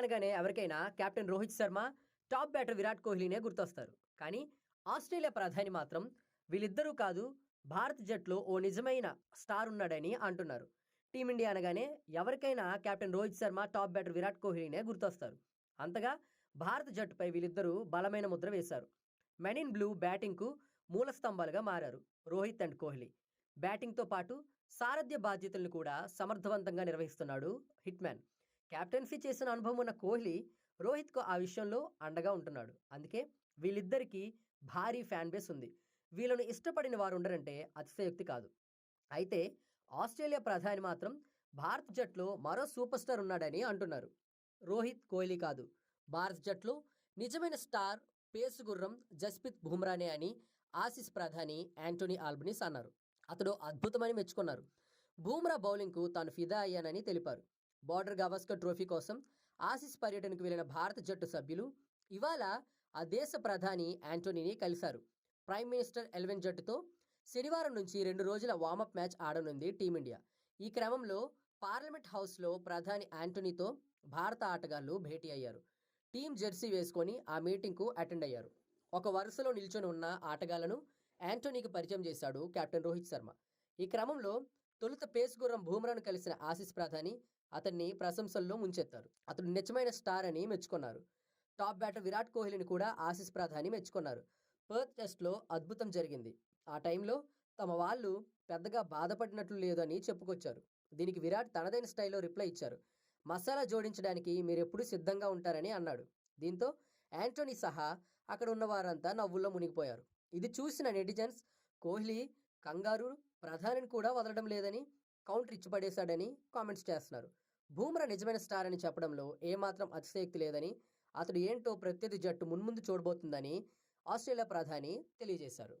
అనగానే ఎవరికైనా captain Rohit Sharma top batter Virat కోహ్లీనే గుర్తొస్తారు. కానీ ఆస్ట్రేలియా ప్రధాని మాత్రం వీళ్ళిద్దరూ కాదు భారత్ జట్లో ఓ నిజమైన స్టార్ ఉన్నాడని అంటున్నారు. టీమిండియా అనగానే ఎవరికైనా captain Rohit Sharma top batter Virat కోహ్లీనే గుర్తొస్తారు. అంతగా భారత జట్టుపై వీళ్ళిద్దరూ బలమైన ముద్ర వేశారు. మెన్ ఇన్ బ్లూ బ్యాటింగ్కు మూల స్తంభాలుగా మారారు రోహిత్ అండ్ కోహ్లీ. బ్యాటింగ్తో పాటు సారథ్య బాధ్యతలను కూడా సమర్థవంతంగా నిర్వహిస్తున్నాడు హిట్మ్యాన్. క్యాప్టెన్సీ చేసిన అనుభవం ఉన్న కోహ్లీ రోహిత్కు ఆ విషయంలో అండగా ఉంటున్నాడు. అందుకే వీళ్ళిద్దరికీ భారీ ఫ్యాన్ బేస్ ఉంది. వీళ్ళను ఇష్టపడిన వారు ఉండరంటే అతిశయోక్తి కాదు. అయితే ఆస్ట్రేలియా ప్రధాని మాత్రం భారత్ జట్లో మరో సూపర్ స్టార్ ఉన్నాడని అంటున్నారు. రోహిత్ కోహ్లీ కాదు. భారత్ జట్లో నిజమైన స్టార్ పేసు గుర్రం జస్ప్రీత్ బుమ్రానే అని ఆసిస్ ప్రధాని యాంటోనీ ఆల్బనీస్ అన్నారు. అతడు అద్భుతమని మెచ్చుకున్నారు. బూమ్రా బౌలింగ్కు తాను ఫిదా అయ్యానని తెలిపారు. బార్డర్ గవాస్కర్ ట్రోఫీ కోసం ఆసిస్ పర్యటనకు వెళ్ళిన భారత జట్టు సభ్యులు ఇవాళ ఆ దేశ ప్రధాని యాంటోనీని కలిశారు. ప్రైమ్ మినిస్టర్ ఎల్వెన్ జట్టుతో శనివారం నుంచి రెండు రోజుల వార్మప్ మ్యాచ్ ఆడనుంది టీమిండియా. ఈ క్రమంలో పార్లమెంట్ హౌస్లో ప్రధాని యాంటోనీతో భారత ఆటగాళ్ళు భేటీ అయ్యారు. టీం జెర్సీ వేసుకొని ఆ మీటింగ్కు అటెండ్ అయ్యారు. ఒక వరుసలో నిల్చొని ఉన్న ఆటగాళ్ళను యాంటోనీకి పరిచయం చేశాడు కెప్టెన్ రోహిత్ శర్మ. ఈ క్రమంలో తొలుత పేస్ గుర్రం బూమ్రాను కలిసిన ఆసిస్ ప్రధాని అతన్ని ప్రశంసల్లో ముంచెత్తారు. అతడు నిజమైన స్టార్ అని మెచ్చుకున్నారు. టాప్ బ్యాటర్ విరాట్ కోహ్లీని కూడా ఆసిస్ ప్రధాని మెచ్చుకున్నారు. పర్త్ టెస్ట్లో అద్భుతం జరిగింది. ఆ టైంలో తమ వాళ్ళు పెద్దగా బాధపడినట్లు లేదని చెప్పుకొచ్చారు. దీనికి విరాట్ తనదైన స్టైల్లో రిప్లై ఇచ్చారు. మసాలా జోడించడానికి మీరెప్పుడూ సిద్ధంగా ఉంటారని అన్నాడు. దీంతో యాంటోనీ సహా అక్కడ ఉన్న వారంతా నవ్వుల్లో మునిగిపోయారు. ఇది చూసిన నెటిజన్స్ కోహ్లీ కంగారు ప్రధానిని కూడా వదలడం లేదని కౌంటర్ ఇచ్చిపడేశాడని కామెంట్స్ చేస్తున్నారు. బూమ్రా నిజమైన స్టార్ అని చెప్పడంలో ఏమాత్రం అతిశయక్తి లేదని అతడు ఏంటో ప్రత్యర్థి జట్టు మున్ముందు చూడబోతుందని ఆస్ట్రేలియా ప్రధాని తెలియజేశారు.